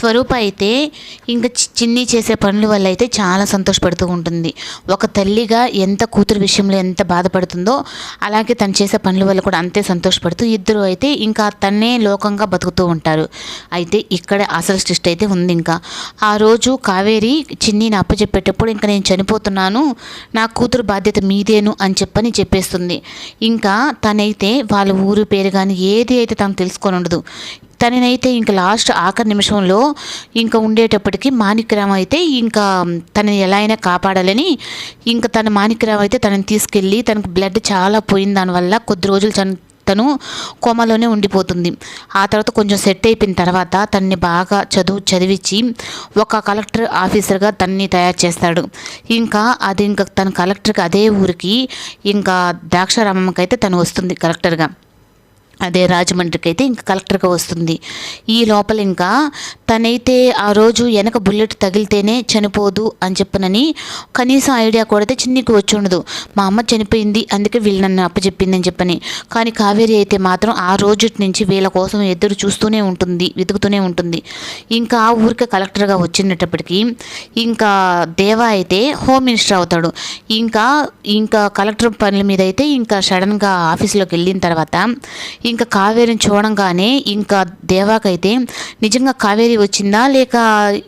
స్వరూప అయితే ఇంకా చిన్ని చేసే పనుల వల్ల అయితే చాలా సంతోషపడుతూ ఉంటుంది. ఒక తల్లిగా ఎంత కూతురు విషయంలో ఎంత బాధపడుతుందో అలాగే తను చేసే పనుల వల్ల కూడా అంతే సంతోషపడుతూ ఇద్దరు అయితే ఇంకా తన్నే లోకంగా బతుకుతూ ఉంటారు. అయితే ఇక్కడ అసలు సృష్టి అయితే ఉంది ఇంకా. ఆ రోజు కావేరి చిన్నిని అప్పచెప్పేటప్పుడు ఇంకా నేను చనిపోతున్నాను నా కూతురు బాధ్యత మీదేను అని చెప్పని చెప్పేస్తుంది. ఇంకా తనైతే వాళ్ళ ఊరు పేరు కానీ ఏది అయితే తను తెలుసుకొని ఉండదు. తననైతే ఇంకా లాస్ట్ ఆఖరి నిమిషంలో ఇంకా ఉండేటప్పటికి మాణిక్యరామ్ అయితే ఇంకా తనని ఎలా అయినా కాపాడాలని ఇంకా తన మాణిక్యరామ్ అయితే తనని తీసుకెళ్ళి తనకు బ్లడ్ చాలా పోయింది దానివల్ల కొద్ది రోజులు చని తను కోమలోనే ఉండిపోతుంది. ఆ తర్వాత కొంచెం సెట్ అయిపోయిన తర్వాత తన్ని బాగా చదువు చదివించి ఒక కలెక్టర్ ఆఫీసర్గా తన్ని తయారు చేస్తాడు. ఇంకా అది ఇంకా తన కలెక్టర్కి అదే ఊరికి ఇంకా ద్రాక్షారామమ్మకి అయితే తను వస్తుంది కలెక్టర్గా. అదే రాజమండ్రికి అయితే ఇంకా కలెక్టర్గా వస్తుంది. ఈ లోపల ఇంకా తనైతే ఆ రోజు వెనక బుల్లెట్ తగిలితేనే చనిపోదు అని చెప్పనని కనీసం ఐడియా కూడా చిన్నికి వచ్చి ఉండదు. మా అమ్మ చనిపోయింది అందుకే వీళ్ళు నన్ను అప్పచెప్పింది అని చెప్పని. కానీ కావేరి అయితే మాత్రం ఆ రోజు నుంచి వీళ్ళ కోసం ఎదురు చూస్తూనే ఉంటుంది వెతుకుతూనే ఉంటుంది. ఇంకా ఆ ఊరికి కలెక్టర్గా వచ్చినప్పటికీ ఇంకా దేవా అయితే హోమ్ మినిస్టర్ అవుతాడు. ఇంకా ఇంకా కలెక్టర్ పనుల మీద అయితే ఇంకా సడన్గా ఆఫీస్లోకి వెళ్ళిన తర్వాత ఇంకా కావేరిని చూడంగానే ఇంకా దేవాకైతే నిజంగా కావేరి వచ్చిందా లేక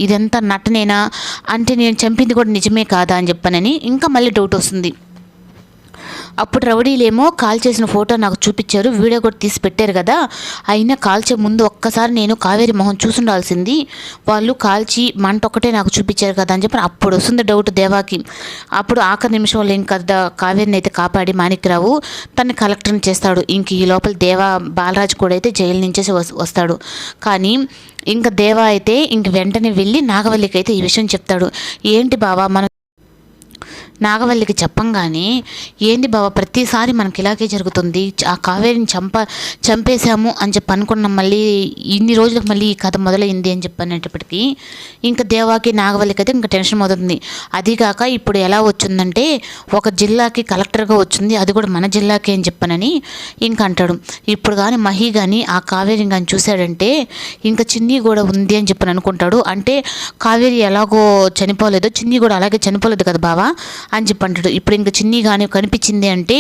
ఇదంతా నటనేనా? అంటే నేను చంపింది కూడా నిజమే కాదా అని చెప్పనని ఇంకా మళ్ళీ డౌట్ వస్తుంది. అప్పుడు రౌడీలేమో కాల్ చేసిన ఫోటో నాకు చూపించారు వీడియో కూడా తీసి పెట్టారు కదా. అయినా కాల్చే ముందు ఒక్కసారి నేను కావేరి మొహం చూసుండాల్సింది. వాళ్ళు కాల్చి మంట ఒక్కటే నాకు చూపించారు కదా అని చెప్పి అప్పుడు వస్తుంది డౌట్ దేవాకి. అప్పుడు ఆఖరి నిమిషంలో ఇంకా కావేరిని అయితే కాపాడి మాణిక్యరావు తన్ని కలెక్టర్ని చేస్తాడు. ఇంక ఈ లోపల దేవా బాలరాజు కూడా అయితే జైలు నుంచేసి వస్తాడు. కానీ ఇంకా దేవా అయితే ఇంక వెంటనే వెళ్ళి నాగవల్లికి అయితే ఈ విషయం చెప్తాడు. ఏంటి బావా మనం నాగవల్లికి చెప్పంగానే ఏంది బావ ప్రతిసారి మనకి ఇలాగే జరుగుతుంది. ఆ కావేరిని చంప చంపేశాము అని చెప్పి అనుకున్నాం. మళ్ళీ ఇన్ని రోజులకు మళ్ళీ ఈ కథ మొదలైంది అని చెప్పనేటప్పటికీ ఇంకా దేవాకి నాగవల్లికి అయితే ఇంకా టెన్షన్ మొదలుతుంది అదిగాక ఇప్పుడు ఎలా వచ్చిందంటే ఒక జిల్లాకి కలెక్టర్గా వచ్చింది. అది కూడా మన జిల్లాకి అని చెప్పనని ఇంకా అంటాడు. ఇప్పుడు కానీ మహి కానీ ఆ కావేరిని కానీ చూశాడంటే ఇంకా చిన్ని కూడా ఉంది అని చెప్పని అనుకుంటాడు. అంటే కావేరి ఎలాగో చనిపోలేదో చిన్ని కూడా అలాగే చనిపోలేదు కదా బావా? అని చెప్పి అంటాడు ఇప్పుడు ఇంకా చిన్ని కానీ కనిపించింది అంటే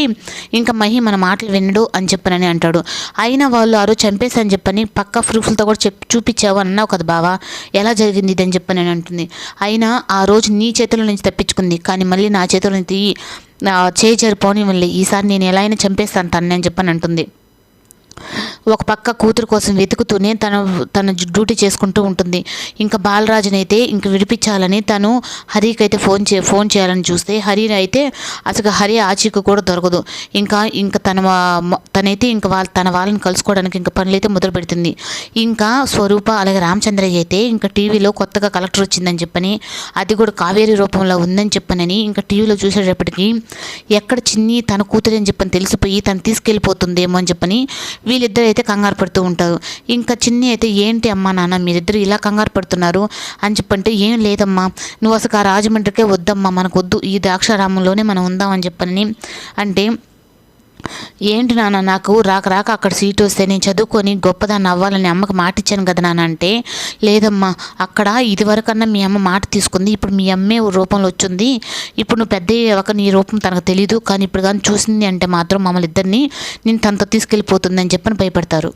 ఇంకా మహి మన మాటలు వినడు అని చెప్పనని అంటాడు. అయినా వాళ్ళు ఆరు రోజు చంపేసి అని చెప్పని పక్క ప్రూఫ్లతో కూడా చెప్ చూపించావు అన్నావు కదా బావా. ఎలా జరిగింది ఇది అని చెప్పని అంటుంది. అయినా ఆ రోజు నీ చేతుల నుంచి తప్పించుకుంది. కానీ మళ్ళీ నా చేతుల నుంచి చేయి జరిపోని మళ్ళీ ఈసారి నేను ఎలా అయినా చంపేస్తాను తనని అని చెప్పని అంటుంది. ఒక పక్క కూతురు కోసం వెతుకుతూనే తన తన డ్యూటీ చేసుకుంటూ ఉంటుంది. ఇంకా బాలరాజుని అయితే ఇంక విడిపించాలని తను హరికి అయితే ఫోన్ చే ఫోన్ చేయాలని చూస్తే హరి అయితే అసలు హరి ఆచీకు కూడా దొరకదు. ఇంకా ఇంకా తన తనైతే ఇంకా వాళ్ళ తన వాళ్ళని కలుసుకోవడానికి ఇంకా పనులు అయితే మొదలు పెడుతుంది. ఇంకా స్వరూప అలాగే రామచంద్రయ్య అయితే ఇంకా టీవీలో కొత్తగా కలెక్టర్ వచ్చిందని చెప్పని అది కూడా కావేరీ రూపంలో ఉందని చెప్పనని ఇంకా టీవీలో చూసేటప్పటికి ఎక్కడ చిన్ని తన కూతురు అని చెప్పని తెలిసిపోయి తను తీసుకెళ్ళిపోతుందేమో అని చెప్పని వీళ్ళిద్దరు అయితే కంగారు పడుతూ ఉంటారు. ఇంకా చిన్ని అయితే ఏంటి అమ్మా నాన్న మీరిద్దరు ఇలా కంగారు పడుతున్నారు? అని చెప్పంటే ఏం లేదమ్మా. నువ్వు అసలు ఆ రాజమండ్రికే వద్దమ్మా. మనకు వద్దు ఈ ద్రాక్షారామంలోనే మనం ఉందామని చెప్పని. అంటే ఏంటి నాన్న నాకు రాక రాక అక్కడ సీట్ వస్తే నేను చదువుకొని గొప్పదాన్ని అవ్వాలని అమ్మకి మాట ఇచ్చాను కదా నాన్న అంటే లేదమ్మా అక్కడ ఇదివరకన్నా మీ అమ్మ మాట తీసుకుంది ఇప్పుడు మీ అమ్మే రూపంలో వచ్చింది. ఇప్పుడు నువ్వు పెద్ద ఒక నీ రూపం తనకు తెలీదు కానీ ఇప్పుడు కానీ చూసింది అంటే మాత్రం మమ్మల్ని ఇద్దరిని నేను తనతో తీసుకెళ్ళిపోతుందని చెప్పని భయపడతారు.